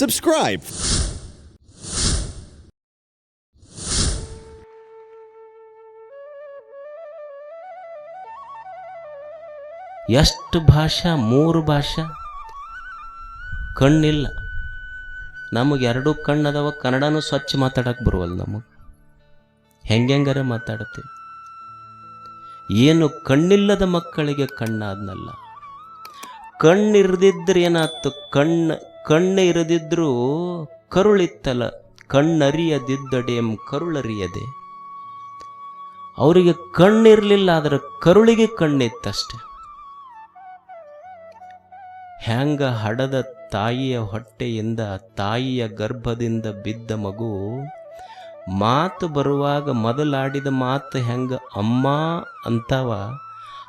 Subscribe. ಎಷ್ಟು ಭಾಷಾ? ಮೂರು ಭಾಷಾ? ಕಣ್ಣಿಲ್ಲ. ನಮಗೆ ಎರಡು ಕಣ್ಣದವ, ಕನ್ನಡನೂ ಸ್ವಚ್ಛ ಮಾತಾಡಕ್ಕೆ ಬರುವಲ್ಲ ನಮಗೆ. ಹೆಂಗೆಂಗಾರೆ ಮಾತಾಡ್ತೀವಿ. ಏನು ಕಣ್ಣಿಲ್ಲದ ಮಕ್ಕಳಿಗೆ ಕಣ್ಣಾದ್ನಲ್ಲ. ಕಣ್ಣಿರದಿದ್ರೆ ಏನಾಯ್ತು ಕಣ್ಣು ಕಣ್ಣು ಇರದಿದ್ರೂ ಕರುಳಿತ್ತಲ, ಕಣ್ಣರಿಯದಿದ್ದಡೇಂ ಕರುಳರಿಯದೆ. ಅವರಿಗೆ ಕಣ್ಣಿರಲಿಲ್ಲ ಆದರೆ ಕರುಳಿಗೆ ಕಣ್ಣಿತ್ತಷ್ಟೆ. ಹ್ಯಾಂಗ ಹಡದ ತಾಯಿಯ ಹೊಟ್ಟೆಯಿಂದ ತಾಯಿಯ ಗರ್ಭದಿಂದ ಬಿದ್ದ ಮಗು ಮಾತು ಬರುವಾಗ ಮೊದಲಾಡಿದ ಮಾತು ಹೆಂಗ ಅಮ್ಮ ಅಂತಾವ.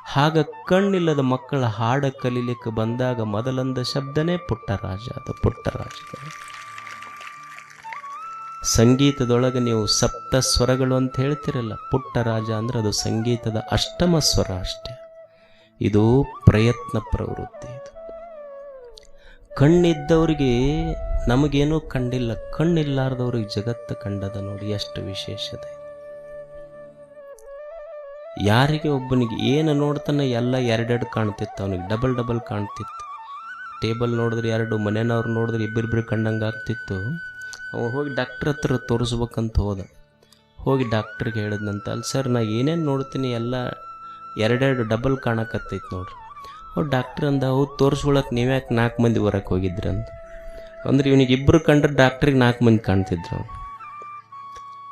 ಹಾಗ ಕಣ್ಣಿಲ್ಲದ ಮಕ್ಕಳ ಹಾಡ ಕಲೀಲಿಕ್ಕೆ ಬಂದಾಗ ಮೊದಲಂದ ಶಬ್ದನೇ ಪುಟ್ಟರಾಜ ಅದು ಪುಟ್ಟರಾಜ ಸಂಗೀತದೊಳಗೆ ನೀವು ಸಪ್ತ ಸ್ವರಗಳು ಅಂತ ಹೇಳ್ತಿರಲ್ಲ ಪುಟ್ಟರಾಜ ಅಂದ್ರೆ ಅದು ಸಂಗೀತದ ಅಷ್ಟಮ ಸ್ವರ ಅಷ್ಟೇ. ಇದು ಪ್ರಯತ್ನ ಪ್ರವೃತ್ತಿ ಇದು. ಕಣ್ಣಿದ್ದವರಿಗೆ ನಮಗೇನೂ ಕಂಡಿಲ್ಲ, ಕಣ್ಣಿಲ್ಲಾರ್ದವ್ರಿಗೆ ಜಗತ್ತು ಕಂಡದ ನೋಡಿ ಎಷ್ಟು ವಿಶೇಷತೆ. ಯಾರಿಗೆ ಒಬ್ಬನಿಗೆ ಏನು ನೋಡ್ತಾನೆ ಎಲ್ಲ ಎರಡೆರಡು ಕಾಣ್ತಿತ್ತು ಅವನಿಗೆ, ಡಬಲ್ ಡಬಲ್ ಕಾಣ್ತಿತ್ತು. ಟೇಬಲ್ ನೋಡಿದ್ರೆ ಎರಡು, ಮನೆಯವ್ರು ನೋಡಿದ್ರೆ ಇಬ್ಬಿಬ್ಬರು ಕಂಡಂಗೆ ಆಗ್ತಿತ್ತು. ಅವ ಹೋಗಿ ಡಾಕ್ಟ್ರ್ ಹತ್ರ ತೋರಿಸ್ಬೇಕಂತ ಹೋದ. ಹೋಗಿ ಡಾಕ್ಟ್ರಿಗೆ ಹೇಳಿದ್ನಂತ, ಅಲ್ಲಿ ಸರ್ ನಾ ಏನೇನು ನೋಡ್ತೀನಿ ಎಲ್ಲ ಎರಡೆರಡು ಡಬಲ್ ಕಾಣಕತ್ತೈತೆ ನೋಡ್ರಿ. ಅವ್ರು ಡಾಕ್ಟ್ರ್ ಅಂದ, ಹೌದು ತೋರಿಸ್ಕೊಳಕ್ಕೆ ನೀವ್ಯಾಕೆ ನಾಲ್ಕು ಮಂದಿ ಹೊರಕ್ಕೆ ಹೋಗಿದ್ರಿ ಅಂತ ಅಂದ್ರೆ ಇವನಿಗೆ ಇಬ್ಬರು ಕಂಡ್ರೆ ಡಾಕ್ಟ್ರಿಗೆ ನಾಲ್ಕು ಮಂದಿ ಕಾಣ್ತಿದ್ರು.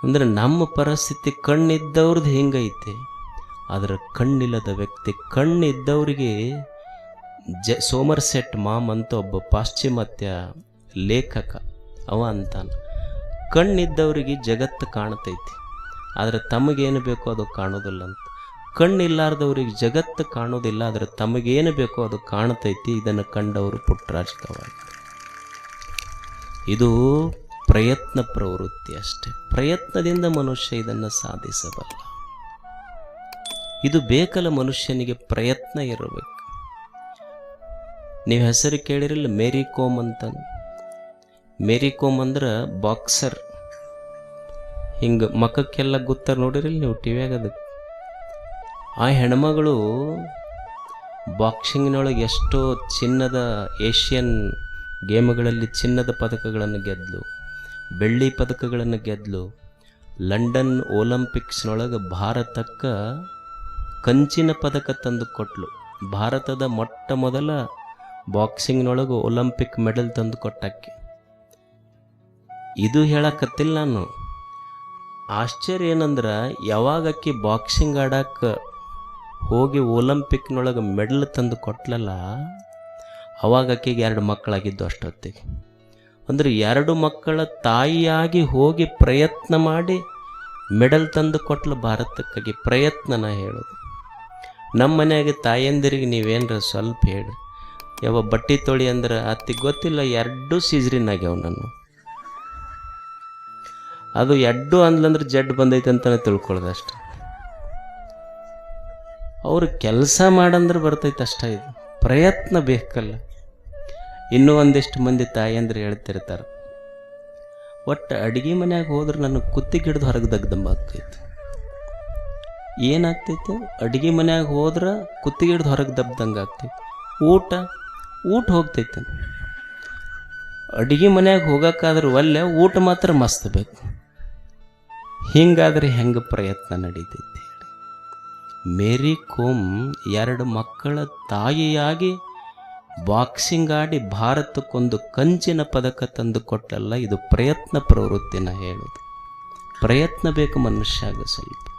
ಅಂದ್ರೆ ನಮ್ಮ ಪರಿಸ್ಥಿತಿ ಕಣ್ಣಿದ್ದವ್ರದ್ದು ಹಿಂಗೈತೆ. ಆದರೆ ಕಣ್ಣಿಲ್ಲದ ವ್ಯಕ್ತಿ, ಕಣ್ಣಿದ್ದವರಿಗೆ ಜ, ಸೋಮರ್ಸೆಟ್ ಮಾಮ್ ಅಂತ ಒಬ್ಬ ಪಾಶ್ಚಿಮಾತ್ಯ ಲೇಖಕ, ಅವ ಅಂತಾನೆ. ಕಣ್ಣಿದ್ದವರಿಗೆ ಜಗತ್ತು ಕಾಣ್ತೈತಿ, ಆದರೆ ತಮಗೇನು ಬೇಕೋ ಅದು ಕಾಣೋದಿಲ್ಲ ಅಂತ ಕಣ್ಣಿಲ್ಲಾರ್ದವ್ರಿಗೆ ಜಗತ್ತು ಕಾಣೋದಿಲ್ಲ, ಆದರೆ ತಮಗೇನು ಬೇಕೋ ಅದು ಕಾಣ್ತೈತಿ, ಇದನ್ನು ಕಂಡವರು ಪುಟ್ಟರಾಜಕವಾಗಿ ಇದು ಪ್ರಯತ್ನ ಪ್ರವೃತ್ತಿ ಅಷ್ಟೆ. ಪ್ರಯತ್ನದಿಂದ ಮನುಷ್ಯ ಇದನ್ನು ಸಾಧಿಸಬಲ್ಲ. ಇದು ಬೇಕಲ್ಲ ಮನುಷ್ಯನಿಗೆ ಪ್ರಯತ್ನ ಇರಬೇಕು. ನೀವು ಹೆಸರು ಕೇಳಿರಲ್ಲ, ಮೇರಿ ಕೋಮ್ ಅಂತ ಮೇರಿ ಕೋಮ್ ಅಂದ್ರೆ ಬಾಕ್ಸರ್. ಹಿಂಗೆ ಮಖಕ್ಕೆಲ್ಲ ಗೊತ್ತಾರ ನೋಡಿರಲ್ಲ ನೀವು ಟಿವಿಯಾಗ ಅದಕ್ಕೆ. ಆ ಹೆಣ್ಮಗಳು ಬಾಕ್ಸಿಂಗ್ನೊಳಗೆ ಎಷ್ಟೋ ಚಿನ್ನದ ಏಷ್ಯನ್ ಗೇಮ್ಗಳಲ್ಲಿ ಚಿನ್ನದ ಪದಕಗಳನ್ನು ಗೆದ್ಲು, ಬೆಳ್ಳಿ ಪದಕಗಳನ್ನು ಗೆದ್ದಲು ಲಂಡನ್ ಒಲಂಪಿಕ್ಸ್ನೊಳಗೆ ಭಾರತಕ್ಕೆ ಕಂಚಿನ ಪದಕ ತಂದು ಕೊಟ್ಲು. ಭಾರತದ ಮೊಟ್ಟ ಮೊದಲ ಬಾಕ್ಸಿಂಗ್ನೊಳಗೆ ಒಲಿಂಪಿಕ್ ಮೆಡಲ್ ತಂದು ಕೊಟ್ಟಕ್ಕೆ. ಇದು ಹೇಳಕತ್ತಿಲ್ಲ ನಾನು. ಆಶ್ಚರ್ಯ ಏನಂದ್ರೆ ಯಾವಾಗ ಆಕಿ ಬಾಕ್ಸಿಂಗ್ ಆಡಕ್ಕೆ ಹೋಗಿ ಒಲಿಂಪಿಕ್ನೊಳಗೆ ಮೆಡಲ್ ತಂದು ಕೊಟ್ಲಲ್ಲ ಅವಾಗ ಆಕೆಗೆ ಎರಡು ಮಕ್ಕಳಾಗಿದ್ದು ಅಷ್ಟೊತ್ತಿಗೆ. ಅಂದರೆ ಎರಡು ಮಕ್ಕಳ ತಾಯಿಯಾಗಿ ಹೋಗಿ ಪ್ರಯತ್ನ ಮಾಡಿ ಮೆಡಲ್ ತಂದು ಕೊಟ್ಲು ಭಾರತಕ್ಕಾಗಿ. ಪ್ರಯತ್ನನ ಹೇಳೋದು. ನಮ್ಮ ಮನೆಯಾಗೆ ತಾಯಂದಿರಿಗೆ ನೀವೇನ್ರ ಸ್ವಲ್ಪ ಹೇಳಿ. ಯಾವ ಬಟ್ಟೆ ತೊಳಿ ಅಂದ್ರೆ ಅತ್ತಿಗೆ ಗೊತ್ತಿಲ್ಲ, ಎರಡು ಸೀಜ್ರಿನ್ ಆಗ್ಯಾವ ನಾನು ಅದು ಎಡ್ಡು ಅಂದ್ಲಂದ್ರೆ ಜಡ್ ಬಂದೈತೆ ಅಂತಾನೆ ತಿಳ್ಕೊಳ್ಳೋದು ಅಷ್ಟೆ. ಅವ್ರು ಕೆಲಸ ಮಾಡಂದ್ರೆ ಬರ್ತೈತೆ ಅಷ್ಟೇ ಇದು. ಪ್ರಯತ್ನ ಬೇಕಲ್ಲ. ಇನ್ನೂ ಒಂದಿಷ್ಟು ಮಂದಿ ತಾಯಂದ್ರೆ ಹೇಳ್ತಿರ್ತಾರೆ. ಒಟ್ಟು ಅಡುಗೆ ಮನೆಯಾಗ ಹೋದ್ರೆ ನನಗೆ ಕುತ್ತಿಗೆ ಹಿಡಿದು ಹೊರಗೆ ದಗ್ದಂಬ ಆಗ್ತೈತೆ ಏನಾಗ್ತೈತೆ? ಅಡುಗೆ ಮನೆಯಾಗ ಹೋದ್ರೆ ಕುತ್ತಿಗೆ ಹಿಡ್ದು ಹೊರಗೆ ದಬ್ದಂಗೆ ಆಗ್ತೈತೆ. ಊಟ ಊಟ ಹೋಗ್ತೈತೆ. ಅಡುಗೆ ಮನೆಯಾಗ ಹೋಗೋಕ್ಕಾದ್ರೆ ಒಲ್ಲೆ ಊಟ ಮಾತ್ರ ಮಸ್ತ್ ಬೇಕು. ಹಿಂಗಾದ್ರೆ ಹೆಂಗೆ ಪ್ರಯತ್ನ ನಡೀತೈತಿ ಮೇರಿ ಕೋಮ್ ಎರಡು ಮಕ್ಕಳ ತಾಯಿಯಾಗಿ ಬಾಕ್ಸಿಂಗ್ ಆಡಿ ಭಾರತಕ್ಕೊಂದು ಕಂಚಿನ ಪದಕ ತಂದು ಕೊಟ್ಟಲ್ಲ, ಇದು ಪ್ರಯತ್ನ ಪ್ರವೃತ್ತಿನ ಹೇಳೋದು. ಪ್ರಯತ್ನ ಬೇಕು ಮನುಷ್ಯಾಗ ಸ್ವಲ್ಪ.